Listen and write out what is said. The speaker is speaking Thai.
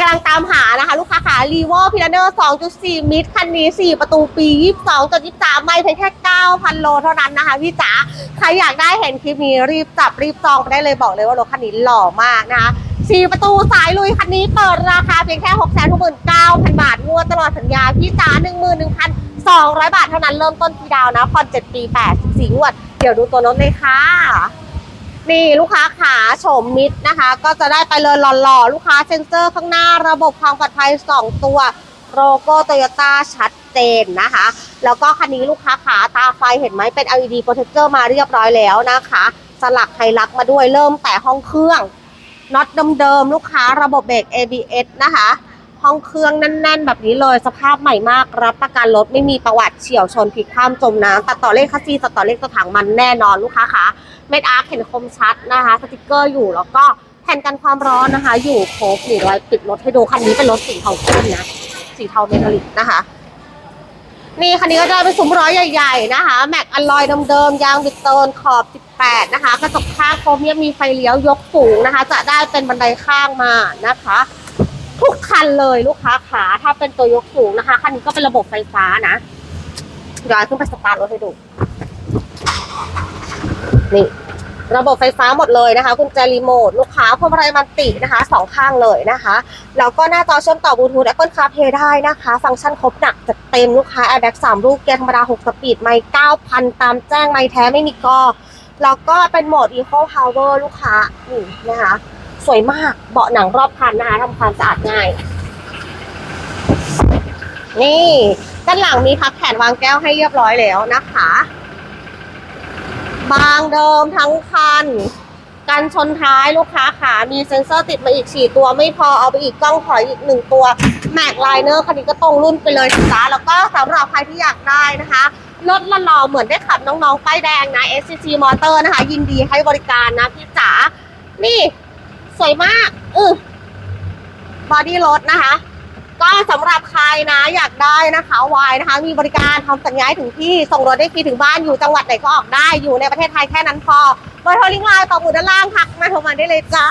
กำลังตามหานะคะ ลูกค้าขารีโวพิลเนอร์2.4 มิตรคันนี้ 4 ประตูปี 22.23 ไม่เพียงแค่ 9,000 โลเท่านั้นนะคะพี่จ๋าใครอยากได้เห็นคลิปนี้รีบจับรีบจองไปได้เลยบอกเลยว่ารถคันนี้หล่อมากนะคะ4ประตูสายลุยคันนี้เปิดราคาเพียงแค่ 669,000 บาท งวดตลอดสัญญาพี่จ๋า11,200 บาทเท่านั้นเริ่มต้นที่ดาวนะผ่อน7ปี 84งวด เดี๋ยวดูตัวรถเลยค่ะ นี่ลูกค้าขาโฉมมิดนะคะ ก็จะได้ไปเลยหล่อๆ ลูกค้าเซ็นเซอร์ข้างหน้าระบบความปลอดภัย 2 ตัวโลโก้โตโยต้าชัดเจนนะคะ แล้วก็คันนี้ลูกค้าขาตาไฟเห็นไหมเป็น LED protector มาเรียบร้อยแล้วนะคะ สลักไฮลักมาด้วยเริ่มแต่ห้องเครื่องน็อตเดิมๆลูกค้าระบบเบรก ABS นะคะ ห้องเครื่องแน่น ๆ แบบนี้เลยสภาพใหม่มาก รับประกันรถไม่มีประวัติเฉียวชนพลิกคว่ำจมน้ำตัดต่อเลขคัสซีตัดต่อเลขตัวถังมันแน่นอนลูกค้าคะ เม็ดอาร์คเห็นคมชัดนะคะสติกเกอร์อยู่แล้วก็แผ่นกันความร้อนนะคะ อยู่ครบนี่รอยปิดรถให้ดูคันนี้เป็นรถสีเทาเข้มนะสีเทาเมทัลลิกนะคะ นี่คันนี้ก็จะเป็นซุ้มล้อยใหญ่ๆนะคะ แม็กอลลอยเดิมๆยางบิดโตนขอบ 18 นะคะ กระจกข้างโครเมียมมีไฟเลี้ยวยกสูงนะคะ จะได้เป็นบันไดข้างมานะคะ ทุกคันเลยลูกค้าขาถ้าเป็นตัวยกสูงนะคะคันนี้ก็เป็นระบบไฟฟ้านะเดี๋ยวขึ้นไปสตาร์ทรถให้ดู นี่ระบบไฟฟ้าหมดเลยนะคะกุญแจรีโมทลูกค้าพวงมาลัยมันตินะคะสองข้างเลยนะคะแล้วก็หน้าจอเชื่อมต่อบลูทูธ Apple CarPlay ได้นะคะ ฟังก์ชันครบหนักจัดเต็มลูกค้า Airbag 3ลูกเกียร์ธรรมดา 6 สปีด ไม่9,000 ตามแจ้ง ไม่แท้ไม่มีกอแล้วก็เป็นโหมด Eco Power ลูกค้านี่นะคะ สวยมากเบาะหนังรอบคันนะคะทำความสะอาดง่าย นี่ ด้านหลังมีพักแขนวางแก้วให้เรียบร้อยแล้วนะคะางเดิมทั้งคัน กันชนท้ายลูกค้าขามีเซ็นเซอร์ติดมาอีก4ตัวไม่พอเอาไปอีกกล้องถอยอีก1ตัวแม็กไลเนอร์คันนี้ก็ตรงรุ่นไปเลยจ้าแล้วก็สำหรับใครที่อยากได้นะคะรถละลอเหมือนได้ขับน้องๆป้ายแดงนะ SCC Motor นะคะ ยินดีให้บริการนะพี่จ๋านี่ สวยมาก อือบอดี้รถนะคะ สำหรับใครนะอยากได้นะคะวายนะคะ มีบริการทำสัญญาถึงที่ส่งรถได้ฟรีถึงบ้านอยู่จังหวัดไหนก็ออกได้อยู่ในประเทศไทยแค่นั้นพอเบอร์โทรลิงก์ไลน์ต่อหมุดด้านล่างทักมาโทรมาได้เลยจ้า